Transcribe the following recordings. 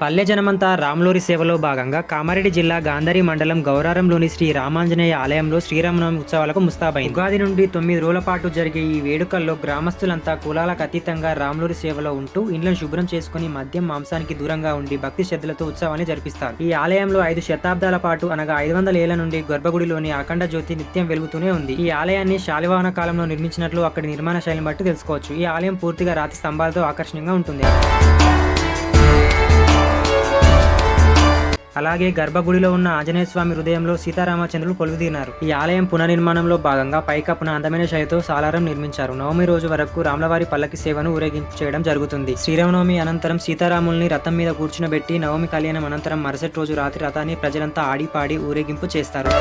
పల్లె జనమంతా రాములూరి సేవలో భాగంగా కామారెడ్డి జిల్లా గాంధారి మండలం గౌరారంలోని శ్రీ రామాంజనేయ ఆలయంలో శ్రీరామనవమి ఉత్సవాలకు ముస్తాబైంది. ఉగాది నుండి తొమ్మిది రోజుల పాటు జరిగే ఈ వేడుకల్లో గ్రామస్తులంతా కులాలకు అతీతంగా రాములూరి సేవలో ఉంటూ ఇండ్లను శుభ్రం చేసుకుని మద్యం మాంసానికి దూరంగా ఉండి భక్తి శ్రద్ధలతో ఉత్సవాన్ని జరిపిస్తారు. ఈ ఆలయంలో ఐదు శతాబ్దాల పాటు అనగా ఐదు వందల ఏళ్ళ నుండి గర్భగుడిలోని అఖండ జ్యోతి నిత్యం వెలుగుతూనే ఉంది. ఈ ఆలయాన్ని శాలివాహన కాలంలో నిర్మించినట్లు అక్కడి నిర్మాణ శైలిని బట్టి తెలుసుకోవచ్చు. ఈ ఆలయం పూర్తిగా రాతి స్తంభాలతో ఆకర్షణీయంగా ఉంటుంది. అలాగే గర్భగుడిలో ఉన్న ఆంజనేయ స్వామి హృదయంలో సీతారామచంద్రులు కొలువుదీనారు. ఈ ఆలయం పునర్నిర్మాణంలో భాగంగా పైకప్పున అందమైన శైలితో సాలారం నిర్మించారు. నవమి రోజు వరకు రాములవారి పల్లకి సేవను ఊరేగింపు చేయడం జరుగుతుంది. శ్రీరామనవమి అనంతరం సీతారాముల్ని రథం మీద కూర్చునబెట్టి నవమి కళ్యాణం అనంతరం మరుసటి రోజు రాత్రి రథాన్ని ప్రజలంతా ఆడిపాడి ఊరేగింపు చేస్తారు.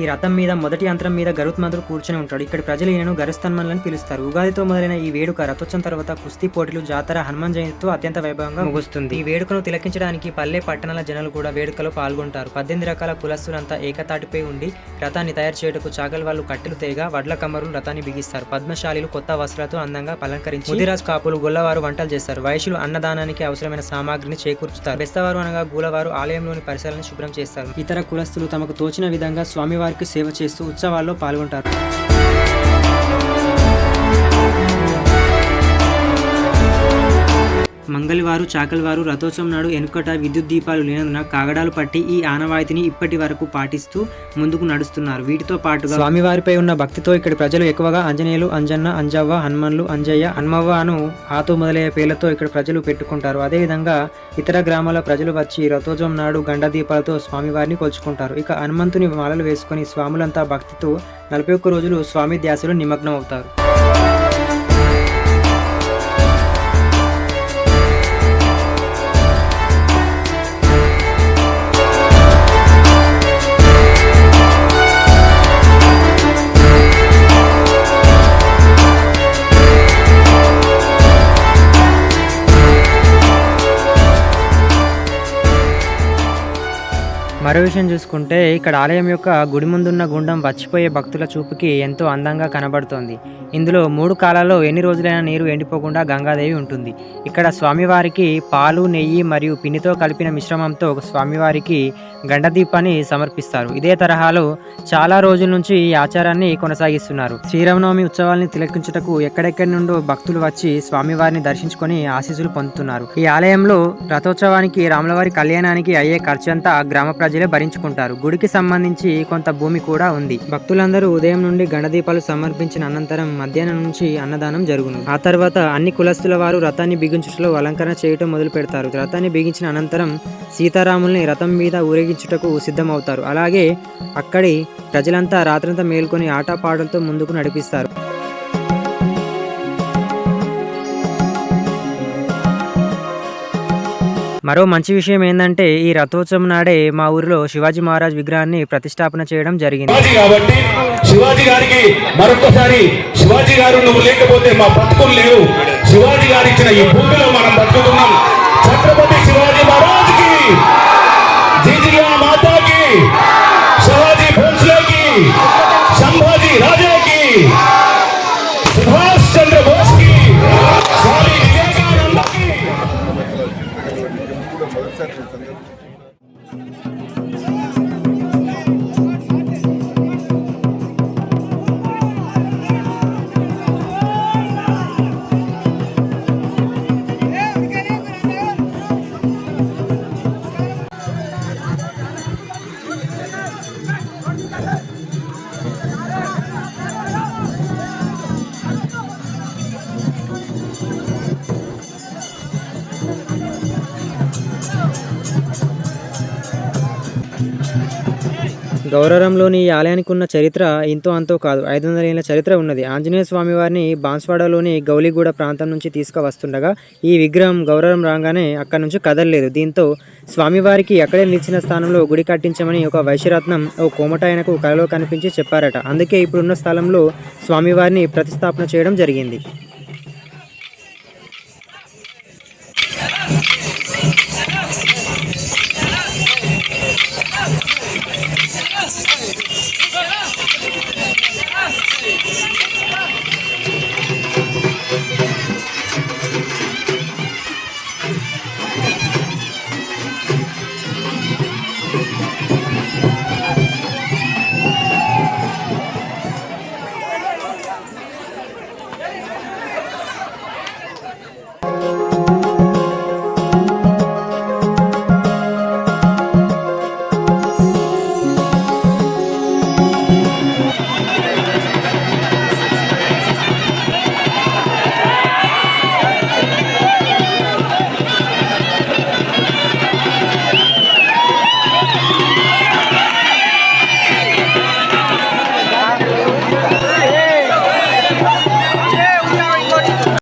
ఈ రథం మీద మొదటి యంత్రం మీద గరుత్మంతుడు కూర్చొని ఉంటాడు. ఇక్కడ ప్రజలు ఈయనను గరుస్తన్మన్లని పిలుస్తారు. ఉగాదితో మొదలైన ఈ వేడుక రథోత్సవం తర్వాత కుస్తీ పోటీలు జాతర హనుమాన్ జయంతితో అత్యంత వైభవంగా ముగుస్తుంది. ఈ వేడుకను తిలకించడానికి పల్లె పట్టణాల జనాలు కూడా వేడుకలో పాల్గొంటారు. పద్దెనిమిది రకాల కులస్తులంతా ఏకతాటిపై ఉండి రథాన్ని తయారు చేయుటకు చాకలి వాళ్ళు కట్టెలు తేగా వడ్ల కమ్మరులు రథాన్ని బిగిస్తారు. పద్మశాలీలు కొత్త వస్త్రాలతో అందంగా అలంకరించి ముదిరాజ్ కాపులు గొల్లవారు వంటలు చేస్తారు. వయసులు అన్నదానానికి అవసరమైన సామాగ్రిని చేకూర్చుతారు. బెస్తవారు అనగా గూలవారు ఆలయంలోని పరిసరాలను శుభ్రం చేస్తారు. ఇతర కులస్తులు తమకు తోచిన విధంగా స్వామివారి వారికి సేవ చేస్తూ ఉత్సవాల్లో పాల్గొంటారు. మంగళవారు చాకలివారు రథోత్సవం నాడు ఎనుకట విద్యుత్ దీపాలు లేనందున కాగడాలు పట్టి ఈ ఆనవాయితీని ఇప్పటి వరకు పాటిస్తూ ముందుకు నడుస్తున్నారు. వీటితో పాటుగా స్వామివారిపై ఉన్న భక్తితో ఇక్కడి ప్రజలు ఎక్కువగా అంజనేయులు అంజన్న అంజవ్వ హనుమన్లు అంజయ్య హన్మవ్వ అను ఆతో మొదలయ్యే పేర్లతో ఇక్కడ ప్రజలు పెట్టుకుంటారు. అదేవిధంగా ఇతర గ్రామాల ప్రజలు వచ్చి రథోత్సవం నాడు గండ దీపాలతో స్వామివారిని కొలుచుకుంటారు ఇక హనుమంతుని మాలలు వేసుకొని స్వాములంతా భక్తితో నలభై ఒక్క రోజులు స్వామి ధ్యాసలో నిమగ్నం అవుతారు మరో విషయం చూసుకుంటే ఇక్కడ ఆలయం యొక్క గుడి ముందున్న గుండం వచ్చిపోయే భక్తుల చూపుకి ఎంతో అందంగా కనబడుతోంది. ఇందులో మూడు కాలాల్లో ఎన్ని రోజులైనా నీరు ఎండిపోకుండా గంగాదేవి ఉంటుంది. ఇక్కడ స్వామివారికి పాలు నెయ్యి మరియు పిండితో కలిపిన మిశ్రమంతో స్వామివారికి గండదీపాన్ని సమర్పిస్తారు. ఇదే తరహాలో చాలా రోజుల నుంచి ఈ ఆచారాన్ని కొనసాగిస్తున్నారు. శ్రీరామనవమి ఉత్సవాల్ని తిలకించుటకు ఎక్కడెక్కడి నుండో భక్తులు వచ్చి స్వామివారిని దర్శించుకొని ఆశీస్సులు పొందుతున్నారు. ఈ ఆలయంలో రథోత్సవానికి రాములవారి కళ్యాణానికి అయ్యే ఖర్చంతా గ్రామ ప్రజలు భరించుకుంటారు. గుడికి సంబంధించి కొంత భూమి కూడా ఉంది. భక్తులందరూ ఉదయం నుండి గణదీపాలు సమర్పించిన అనంతరం మధ్యాహ్నం నుంచి అన్నదానం జరుగును. ఆ తర్వాత అన్ని కులస్తుల వారు రథాన్ని బిగించుటలో అలంకరణ చేయటం మొదలు పెడతారు. రథాన్ని బిగించిన అనంతరం సీతారాముల్ని రథం మీద ఊరేగించుటకు సిద్ధమవుతారు. అలాగే అక్కడి ప్రజలంతా రాత్రంతా మేల్కొని ఆటపాటలతో ముందుకు నడిపిస్తారు. మరో మంచి విషయం ఏంటంటే ఈ రథోత్సవం నాడే మా ఊరిలో శివాజీ మహారాజ్ విగ్రహాన్ని ప్రతిష్టాపన చేయడం జరిగింది. కాబట్టి శివాజీ గారికి మరొకసారి శివాజీ గారు నువ్వు లేకపోతే మా బతుకులు లేవు. శివాజీ గారు ఇచ్చిన ఈ భూమిలో మనం బతుకుతున్నాం. ఛత్రపతి శివాజీ మహారాజ్! గౌరవంలోని ఈ ఆలయానికి ఉన్న చరిత్ర ఇంతో అంతో కాదు. ఐదు వందల ఏళ్ళ చరిత్ర ఉన్నది. ఆంజనేయ స్వామి వారిని బాన్స్వాడలోని గౌలిగూడ ప్రాంతం నుంచి తీసుకువస్తుండగా ఈ విగ్రహం గౌరవం రాగానే అక్కడి నుంచి కదలలేదు. దీంతో స్వామివారికి అక్కడే నిలిచిన స్థానంలో గుడి కట్టించమని ఒక వైశ్యరత్నం ఓ కోమటాయనకు కలలో కనిపించి చెప్పారట. అందుకే ఇప్పుడున్న స్థలంలో స్వామివారిని ప్రతిష్టాపన చేయడం జరిగింది.